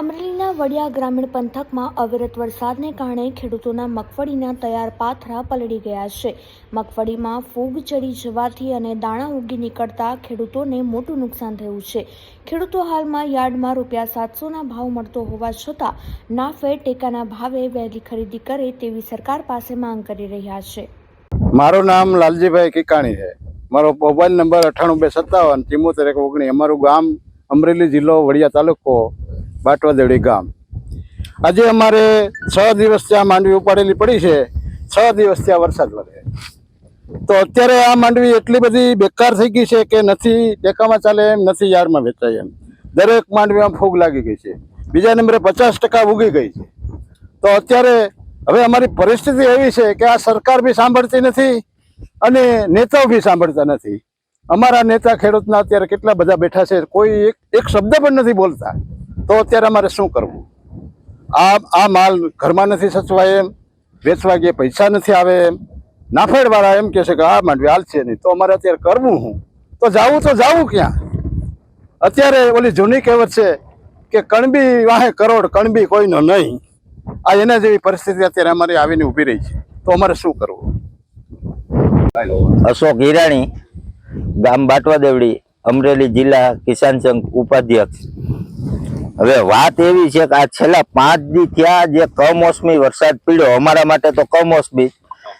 અમરેલીના વડિયા ગ્રામીણ પંથકમાં અવિરત વરસાદને કારણે ખેડૂતોના મગફળીના તૈયાર પાથરા પલળી ગયા છે. મગફળીમાં ફૂગ ચડી જવાથી અને દાણા ઉગી નીકળતા ખેડૂતોને મોટું નુકસાન થયું છે. ખેડૂતો હાલમાં યાર્ડમાં રૂપિયા સાતસોના ભાવ મળતો હોવા છતાં નાફે ટેકાના ભાવે વહેલી ખરીદી કરે તેવી સરકાર પાસે માંગ કરી રહ્યા છે. મારું નામ લાલજીભાઈ કિકાણી છે. મારો મોબાઈલ નંબર અઠ્ઠાણું બે સત્તાવન ચિમોતેર એક ઓગણીસ. અમારું ગામ અમરેલી જિલ્લો વડિયા તાલુકો બાટવાદેવડી ગામ. આજે અમારે છ દિવસ ત્યાં માંડવી ઉપાડેલી પડી છે. છ દિવસ ત્યાં વરસાદ વધે તો અત્યારે આ માંડવી એટલી બધી બેકાર થઈ ગઈ છે કે નથી ટેકામાં ચાલે એમ, નથી યાર્ડમાં વેચાય એમ. દરેક માંડવીમાં ફૂગ લાગી ગઈ છે. બીજા નંબરે પચાસ ટકા ઉગી ગઈ છે. તો અત્યારે હવે અમારી પરિસ્થિતિ એવી છે કે આ સરકાર બી સાંભળતી નથી અને નેતાઓ બી સાંભળતા નથી. અમારા નેતા ખેડૂતના અત્યારે કેટલા બધા બેઠા છે, કોઈ એક એક શબ્દ પણ નથી બોલતા. તો અત્યારે અમારે શું કરવું? આ આ માલ ઘરમાં નથી સચવાય એમ, વેચવા ગયે પૈસા નથી આવે એમ. નાફેડવાળા એમ કહે છે કે આ માંડવી હાલશે નહીં. તો અમારે અત્યારે કરવું હું? તો જાવું તો જાવું ક્યાં? અત્યારે ઓલી જૂની કહેવત છે કે કણબી વાહે કરોડ, કણબી કોઈનો નહીં. આ એના જેવી પરિસ્થિતિ અત્યારે અમારી આવીને ઊભી રહી છે. તો અમારે શું કરવું? અશોક હિરાણી, ગામ બાટવા દેવડી અમરેલી જિલ્લા કિસાન સંઘ ઉપાધ્યક્ષ. હવે વાત એવી છે કે આ છેલ્લા પાંચ દી થયા જે કમોસમી વરસાદ પીડ્યો, અમારા માટે તો કમોસમી.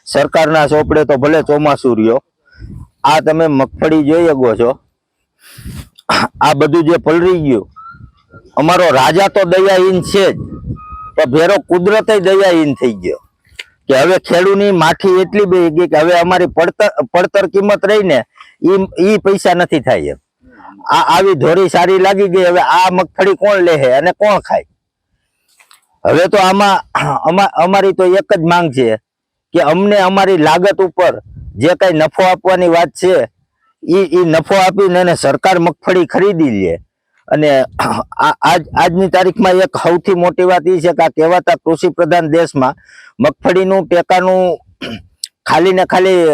સરકારના ચોપડે તો ભલે ચોમાસું રહ્યો. આ તમે મગફળી જોઈ શકો છો. આ બધું જે પલરી ગયું. અમારો રાજા તો દયાહીન છે જ તો ભેરો કુદરતે દયાહીન થઈ ગયો. કે હવે ખેડૂની માઠી એટલી બે ગઈ કે હવે અમારી પડતર પડતર કિંમત રહીને એ પૈસા નથી થાય એમ. આ આવી ધોરી સારી લાગી ગઈ, હવે આ મગફળી કોણ લેહે અને કોણ ખાય? હવે તો આમાં અમા- અમારી તો એક જ માંગ છે કે અમને અમારી લાગત ઉપર જે કઈ નફો આપવાની વાત છે એ એ નફો આપીને એને સરકાર મગફળી ખરીદી લે. અને આજ, આજની તારીખમાં એક સૌથી મોટી વાત એ છે કે આ કહેવાતા કૃષિ પ્રધાન દેશમાં મગફળીનું ટેકાનું ખાલી ને ખાલી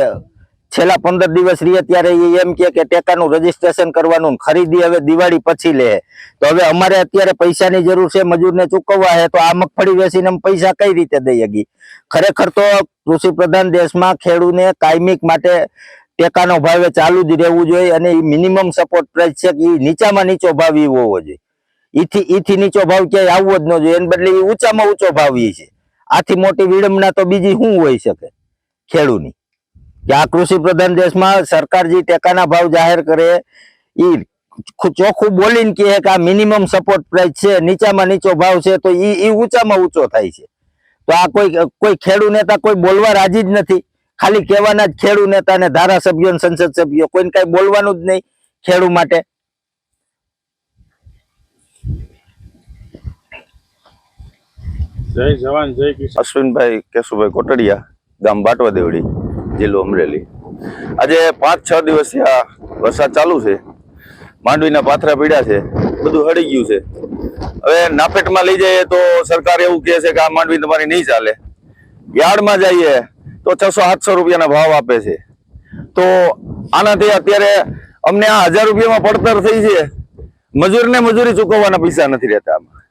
છેલ્લા પંદર દિવસ રહીએ ત્યારે એ એમ કે ટેકાનું રજીસ્ટ્રેશન કરવાનું ખરીદી હવે દિવાળી પછી લે. તો હવે અમારે અત્યારે પૈસાની જરૂર છે, મજૂરને ચૂકવવા છે તો આ મગફળી વેચીને પૈસા કઈ રીતે દઈ શકીએ? ખરેખર તો કૃષિ પ્રધાન દેશમાં ખેડૂને કાયમિક માટે ટેકાનો ભાવે ચાલુ જ રહેવું જોઈએ અને મિનિમમ સપોર્ટ પ્રાઇસ છે ઈ નીચામાં નીચો ભાવ એ હોવો જોઈએ. ઈથી ઈથી નીચો ભાવ ક્યાંય આવવો જ ન જોઈએ, એને બદલે ઊંચામાં ઊંચો ભાવ એ છે. આથી મોટી વિડંબના તો બીજી શું હોઈ શકે? ખેડૂની કે આ કૃષિ પ્રધાન દેશમાં સરકાર જે ટેકાના ભાવ જાહેર કરે એ ચોખ્ખું બોલીને કહે કે આ મિનિમમ સપોર્ટ પ્રાઇસ છે નીચામાં નીચો ભાવ છે તો એ એ ઊંચામાં ઊંચો થાય છે. તો આ કોઈ કોઈ ખેડૂ નેતા કોઈ બોલવા રાજી જ નથી. ખાલી કહેવાના જ ખેડૂ નેતા ને ધારાસભ્યો ને સંસદ સભ્યો કોઈને કઈ બોલવાનું જ નહીં ખેડૂ માટે. જય જવાન જય કિશન અશ્વિનભાઈ કેશુભાઈ કોટડિયા ગામ બાટવા દેવડી. જિલ્લો અમરેલી. આજે પાંચ છ દિવસથી આ વરસાદ ચાલુ છે. માંડવીના પાથરા પીડ્યા છે. બધું હળી ગયું છે. હવે નાપેટમાં લઈ જઈએ તો સરકાર એવું કહે છે કે આ માંડવી તમારી નહીં ચાલે. યાર્ડમાં જઈએ તો છસો સાતસો રૂપિયાના ભાવ આપે છે. તો આનાથી અત્યારે અમને આ હજાર રૂપિયામાં પડતર થઈ છે. મજૂરને મજૂરી ચૂકવવાના પૈસા નથી રહેતા આમાં.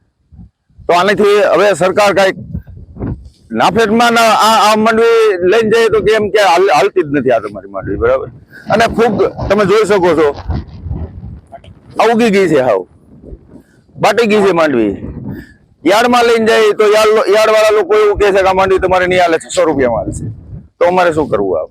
તો આનાથી હવે સરકાર કંઈક નાફેડમાં ના- આ માંડવી લઈને જઈએ તો કેમ કે હાલ- હાલતી જ નથી આ તમારી માંડવી, બરાબર? અને ખૂબ તમે જોઈ શકો છો. અવગી ગઈ છે હાવ. બાટી ગઈ છે માંડવી. યાર્ડમાં લઈને જાય તો યાર્ડ વાળા લોકો એવું કહે છે કે આ માંડવી તમારે નહીં હાલે છસો રૂપિયામાં હાલશે તો અમારે શું કરવું આ